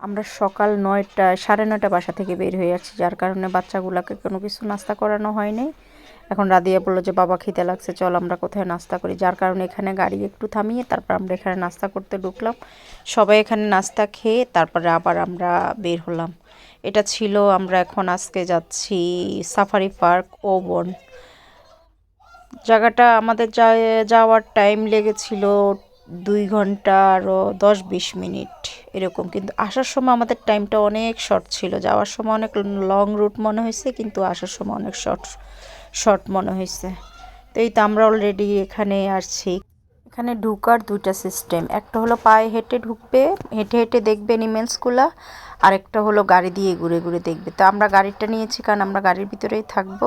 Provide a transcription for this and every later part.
আমরা সকাল নয়টা, সাড়ে নয়টা বাসা থেকে বের হয়ে যাচ্ছি যার কারণে বাচ্চাগুলোকে কোনো কিছু নাস্তা করানো হয়নি। এখন রাদিয়া বলল যে, বাবা, খিদে লাগছে, চল আমরা কোথায় নাস্তা করি? যার কারণে এখানে গাড়ি একটু থামিয়ে তারপর আমরা এখানে নাস্তা করতে ঢুকলাম। সবাই এখানে নাস্তা খেয়ে তারপরে আবার আমরা বের হলাম। এটা ছিল, আমরা এখন আজকে যাচ্ছি সাফারি পার্ক ওবন। জায়গাটা আমাদের যাওয়ার টাইম লেগেছিল দুই ঘণ্টা আরও দশ বিশ মিনিট এরকম। কিন্তু আসার সময় আমাদের টাইমটা অনেক শর্ট ছিল। যাওয়ার সময় অনেক লং রুট মনে হয়েছে, কিন্তু আসার সময় অনেক শর্ট শর্ট মনে হয়েছে। তো এই তো আমরা অলরেডি এখানে আসছি এখানে ঢুকার দুইটা সিস্টেম। একটা হলো পায়ে হেঁটে ঢুকবে, হেঁটে হেঁটে দেখবে এনিমেলসগুলা আরেকটা হলো গাড়ি দিয়ে ঘুরে ঘুরে দেখবে। তো আমরা গাড়িটা নিয়েছি কারণ আমরা গাড়ির ভিতরেই থাকব।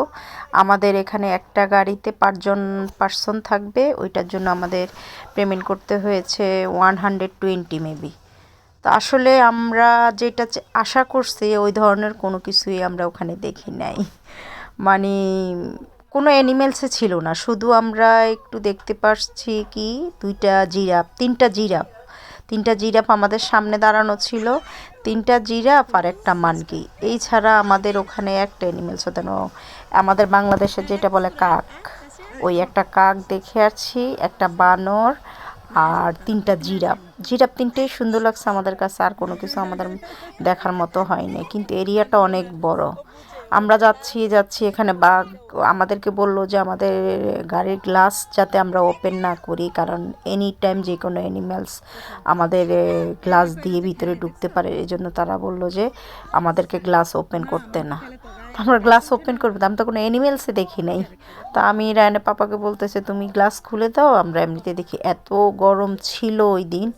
আমাদের এখানে একটা গাড়িতে পাঁচজন পার্সন থাকবে, ওইটার জন্য আমাদের পেমেন্ট করতে হয়েছে ওয়ান হান্ড্রেড টোয়েন্টি মেবি। তো আসলে আমরা যেটা আশা করছি ওই ধরনের কোনো কিছুই আমরা ওখানে দেখি নাই। মানে কোনো অ্যানিমেলসে ছিল না। শুধু আমরা একটু দেখতে পাচ্ছি কি, দুইটা জিরাফ, তিনটা জিরাফ। তিনটা জিরাফ আমাদের সামনে দাঁড়ানো ছিল, তিনটা জিরাফ আর একটা মানকি এই ছাড়া আমাদের ওখানে একটা অ্যানিমেলস হতো না আমাদের বাংলাদেশে যেটা বলে কাক, ওই একটা কাক দেখে আসছি, একটা বানর আর তিনটা জিরাফ। জিরাফ তিনটেই সুন্দর লাগছে আমাদের কাছে, আর কোনো কিছু আমাদের দেখার মতো হয়নি। কিন্তু এরিয়াটা অনেক বড়। আমরা যাচ্ছি যাচ্ছি, এখানে বাঘ আমাদেরকে বলল যে আমাদের গাড়ির গ্লাস যাতে আমরা ওপেন না করি, কারণ এনি টাইম যে কোনো অ্যানিম্যালস আমাদের গ্লাস দিয়ে ভিতরে ঢুকতে পারে। এই জন্য তারা বলল যে আমাদেরকে গ্লাস ওপেন করতে না। আমরা গ্লাস ওপেন করব আমি তো কোনো অ্যানিমেলসে দেখি নাই। তা আমি রায়নের পাপাকে বলতেছে, তুমি গ্লাস খুলে দাও, আমরা এমনিতে দেখি। এত গরম ছিল ওই দিন।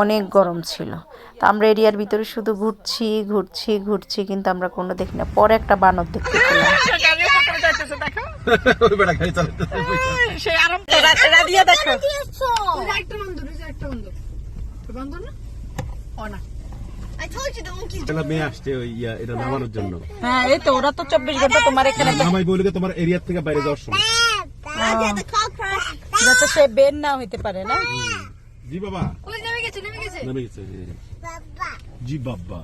অনেক গরম ছিল। তা আমরা এরিয়ার ভিতরে শুধু ঘুরছি ঘুরছি ঘুরছি কিন্তু আমরা কোনো দেখি না। পরে একটা বানর দেখতে পেলাম। ওই বেটা গাড়ি চালাতে সেই আরাম রাদিয়া দেখো একটা বন্ধ রয়েছে একটা বন্ধ বন্ধ না ও না I told you the monkeys একটা মেয়ে আসছে ওই এটা নামানোর জন্য হ্যাঁ তোমার এরিয়া থেকে বাইরে যাওয়ার সময়. যাতে সে বের না হইতে পারে না? জি বাবা। গেছে নেমে গেছে। নেমে গেছে জি বাবা।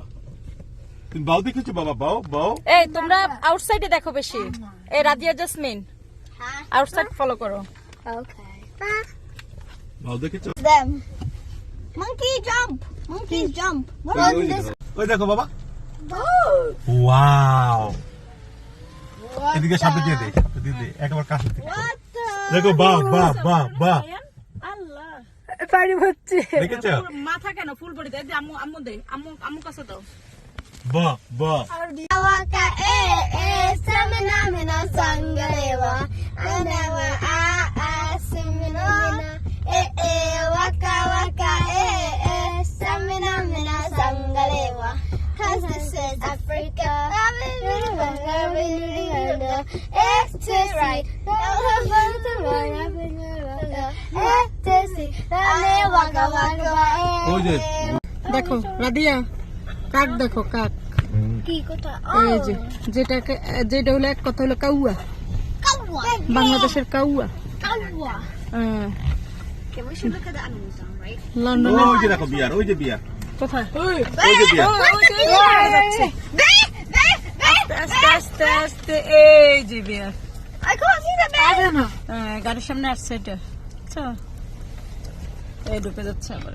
তুমি বাও দেখেছ বাবা? বাও বাও। এই তোমরা আউটসাইডে দেখো বেশি। এই রাদিয়া জাসমিন আউটসাইড ফলো করো। Okay. বাও দেখেছ? Them. Monkey jump. What ওই- this? দেখো, ওই দেখো বাবা. ওয়াও এদিকে সামনে দিয়ে দে দিয়ে দে। একবার কাছে? দেখো বাহ বাহ বাহ বাহ। আল্লাহ পানি হচ্ছে দেখেছ মাথা কেন ফুল বডি দে আম্মু আম্মু দে আম্মু আম্মু কাছে দাও বাহ বাহ Waka eh eh samina mina sangalewa anawa a a simina mina eh eh ওই যে দেখো রাদিয়া কাক দেখো কাক এই যে যেটাকে যেটা হলো এক কথা হলো কাউয়া বাংলাদেশের কাউয়া হ্যাঁ? লন্ডনের ওই যে দেখো বিয়ার ওই যে বিয়ার কোথায় ওই যে বিয়ার যাচ্ছে! আস্তে আস্তে আস্তে এই যে বিয়ার! হ্যাঁ, গাড়ির সামনে আসছে এটা আচ্ছা এই ঢুকে যাচ্ছে আবার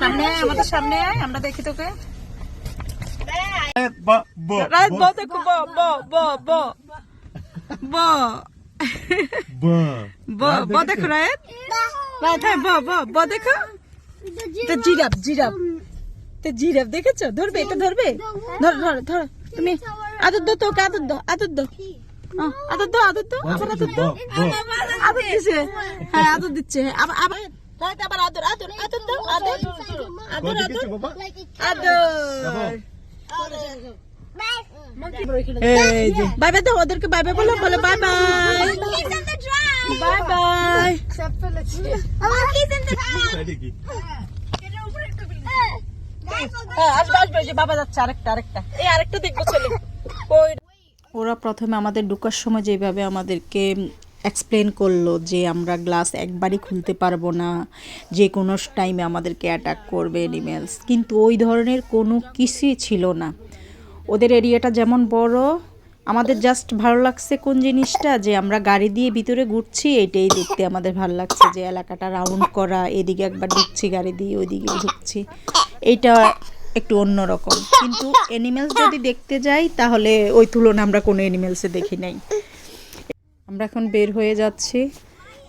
সামনে আয়, আমাদের সামনে আয় আমরা দেখি তোকে। Bear! বাহ বাহ রাত ব। দেখো ব ব ব ব। ব। ব। ব দেখো রাত রাত হ্যাঁ ব ব ব দেখো। তো জিরাফ জিরাফ। তো জিরাফ দেখেছ? ধরবে এটা ধরবে? ধর ধর ধর তুমি আদর দো তোকে আদর দো আদর দো আহ, আদর দো আদর দো আবার আদর দো আদর হ্যাঁ আদর দিচ্ছে। আবার আবার আবার আদর আদর আদর দাও আদর। বাই বাই দাও ওদেরকে বাই বাই বলো বলো বাই বাই! Bye bye! হ্যাঁ আসবে আসবে যে বাবা যাচ্ছে আরেকটা আরেকটা। এই আরেকটা দেখব চলো। কই ওরা প্রথমে আমাদের ঢুকার সময় যেভাবে আমাদেরকে এক্সপ্লেন করল যে আমরা গ্লাস একবারই খুলতে পারব না, যে কোনো টাইমে আমাদেরকে অ্যাটাক করবে এনিমেলস কিন্তু ওই ধরনের কোনো কিছুই ছিল না। ওদের এরিয়াটা যেমন বড়, আমাদের জাস্ট ভালো লাগছে কোন জিনিসটা? যে আমরা গাড়ি দিয়ে ভিতরে ঘুরছি, এটাই দেখতে আমাদের ভালো লাগছে। যে এলাকাটা রাউন্ড করা, এদিকে একবার ঢুকছি গাড়ি দিয়ে, ওইদিকে ঢুকছি। এইটা একটু অন্যরকম। কিন্তু অ্যানিমেলস যদি দেখতে যাই, তাহলে ওই তুলনায় আমরা কোনো অ্যানিমেলসে দেখি নাই। আমরা এখন বের হয়ে যাচ্ছি।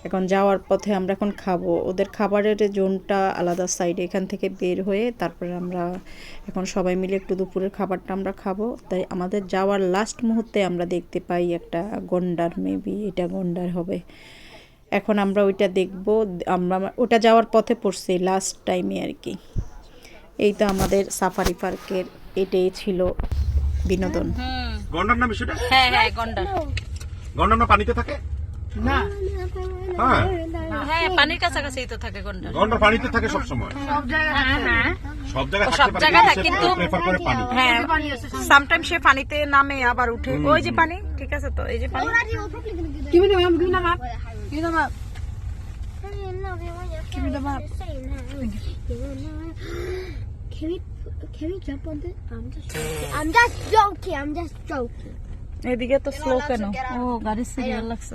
এখন যাওয়ার পথে আমরা এখন খাব। ওদের খাবারের জোনটা আলাদা সাইডে এখান থেকে বের হয়ে তারপরে আমরা এখন সবাই মিলে একটু দুপুরের খাবারটা আমরা খাব। তাই আমাদের যাওয়ার লাস্ট মুহূর্তে আমরা দেখতে পাই একটা গন্ডার মেবি এটা গন্ডার হবে। এখন আমরা ওইটা দেখব। আমরা ওটা যাওয়ার পথে পড়ছি লাস্ট টাইমে আর কি। এই তো আমাদের সাফারি পার্কের এটাই ছিল বিনোদন। গন্ডার নাম সেটা? হ্যাঁ হ্যাঁ গন্ডার। গন্ডার পানিতে থাকে না হ্যাঁ হ্যাঁ পানির কাছাকাছি তো থাকে গন্ডার গন্ডার পানিতে থাকে সব সময় সব জায়গায় সব থাকতে জায়গায় থাকে, কিন্তু- প্রেফার করে পানি হ্যাঁ সামটাইম সে পানিতে নামে আবার উঠে ওই যে পানি ঠিক আছে তো এই যে পানি. Can we can we jump on this? I'm just joking. I'm just joking. I'm just joking. এদিকে তো স্লো কেন? ও গাড়ির সিরিয়াল লাগছে।